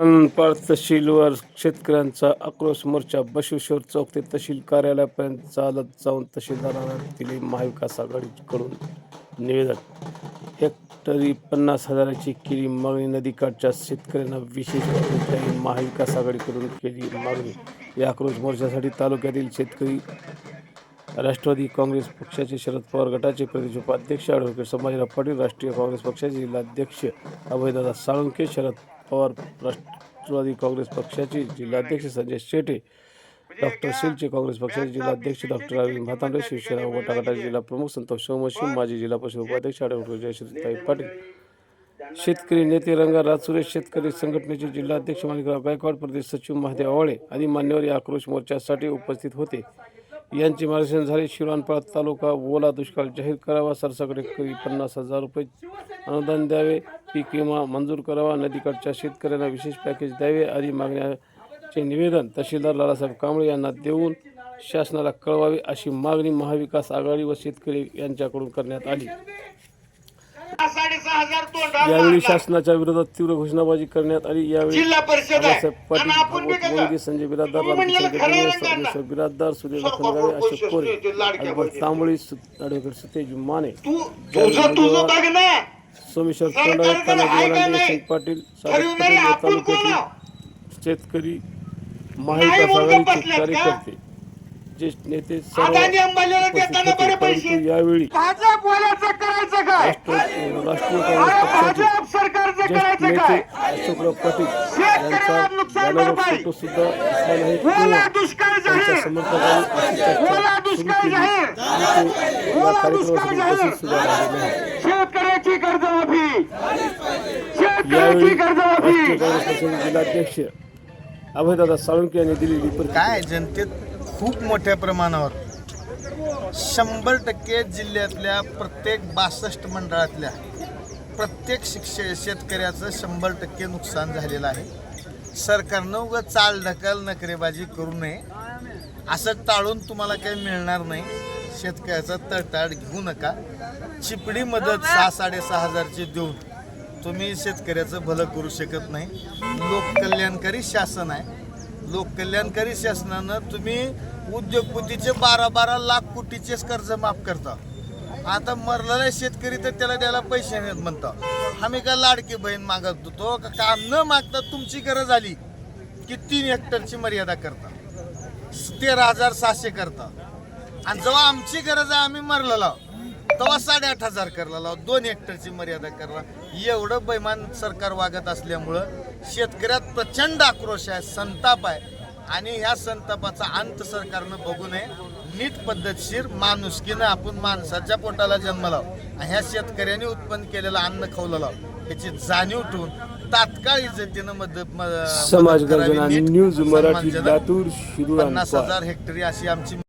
अनपाळ तहसीलवर शेतकऱ्यांचा आक्रोश मोर्चा बशेश्वर चौक ते तहसील कार्यालयापर्यंत चालत जाऊन तहसीलदारांना दिले महाविकास आघाडीकडून निवेदन. हेक्टरी पन्नास हजाराची केली मागणी. नदीकाठच्या शेतकऱ्यांना विशेष महाविकास आघाडीकडून केली मागणी. या आक्रोश मोर्चासाठी तालुक्यातील शेतकरी राष्ट्रवादी काँग्रेस पक्षाचे शरद पवार गटाचे प्रदेश उपाध्यक्ष ॲडव्होकेट संभाजीराव पाटील राष्ट्रीय काँग्रेस पक्षाचे जिल्हाध्यक्ष अभयदादा साळुंके शरद पवार राष्ट्रवादी काँग्रेस पक्षाचे जिल्हाध्यक्ष संजय शेटे डॉक्टर सिलचे काँग्रेस पक्षाचे जिल्हाध्यक्ष डॉक्टर अरविंद भातांडे शिवसेना उपगटा गटाचे जिल्हा प्रमुख संतोष सोमशी माजी जिल्हा परिषद उपाध्यक्ष डॉक्टर जयश्रीताई पाटील. शेतकरी नेते रंगाराज सुरेश शेतकरी संघटनेचे जिल्हाध्यक्ष माणिकराव गायकवाड प्रदेश सचिव महादेव आवळे आदी मान्यवर या आक्रोश मोर्चासाठी उपस्थित होते. यांचे मार्गदर्शन झाले. शिवरानपाळ तालुका ओला दुष्काळ जाहीर करावा. सरसाकडे पन्नास हजार रुपये अनुदान द्यावे. पीक विमा मंजूर करावा. नदीकडच्या शेतकऱ्यांना विशेष पॅकेज द्यावे आदी मागण्याचे निवेदन तहसीलदार लालासाहेब कांबळे यांना देऊन शासनाला कळवावे अशी मागणी महाविकास आघाडी व शेतकरी यांच्याकडून करण्यात आली. यावेळी. शासनाच्या विरोधात तीव्र घोषणाबाजी करण्यात आली. यावेळी पाटील भागवत संजय बिरादार. सोमेश्वर बिरादार बरोबर अशोक कोरे. तांबळी ॲडव्होकेट सतेज माने. सोमेश्वर त्याला तानाजी वलांडे पाटील तालुक्यातील शेतकरी महाविकास? कार्यकर्ते ज्येष्ठ नेते यावेळी अशोकराव पाटील यांचा समर्थकांनी कर्जमाफी. यावेळी जिल्हाध्यक्ष अभयदादा साळुंके यांनी दिलेली पण काय जनतेत खूप मोठ्या प्रमाणावर शंभर टक्के जिल्ह्यातल्या प्रत्येक बासष्ट मंडळातल्या प्रत्येक शिक्ष शेतकऱ्याचं शंभर टक्के नुकसान झालेलं आहे. सरकारनं उगं चाल ढकल नकरेबाजी करू नये. असं टाळून तुम्हाला काही मिळणार नाही. शेतकऱ्याचा तळताळ घेऊ नका. चिपडी मदत सहा साडेसहा हजारची देऊन तुम्ही शेतकऱ्याचं भलं करू शकत नाही. लोककल्याणकारी शासन आहे. लोककल्याणकारी शासनानं तुम्ही उद्योगपतीचे बारा बारा लाख कोटीचेच कर्ज माफ करता. आता मरलेला शेतकरी तर त्याला द्यायला पैसे नाहीत म्हणता. आम्ही का लाडकी बहीण मागत होतो. का काम न मागता तुमची गरज आली की तीन हेक्टरची मर्यादा करता. तेरा हजार सहाशे करता. आणि जेव्हा आमची गरज आहे आम्ही मरलेला. तेव्हा साडेआठ हजार करलेला दोन हेक्टरची मर्यादा करला एवढं बैमान सरकार वागत असल्यामुळं शेतकऱ्यात प्रचंड आक्रोश आहे संताप आहे. आणि ह्या संतापाचा अंत सरकारनं बघू नये. नीट पद्धतशीर माणुसकीनं आपण माणसाच्या पोटाला जन्मला आणि ह्या शेतकऱ्यांनी उत्पन्न केलेलं अन्न खावलेलं ह्याची जाणीव ठेवून तात्काळ इज्जतीनं मदत म- समाज मदत करावी. गर्जना नीट न्यूज मराठी सन्मानजनक लातूर शिरूर पन्नास हजार हेक्टरी अशी आमची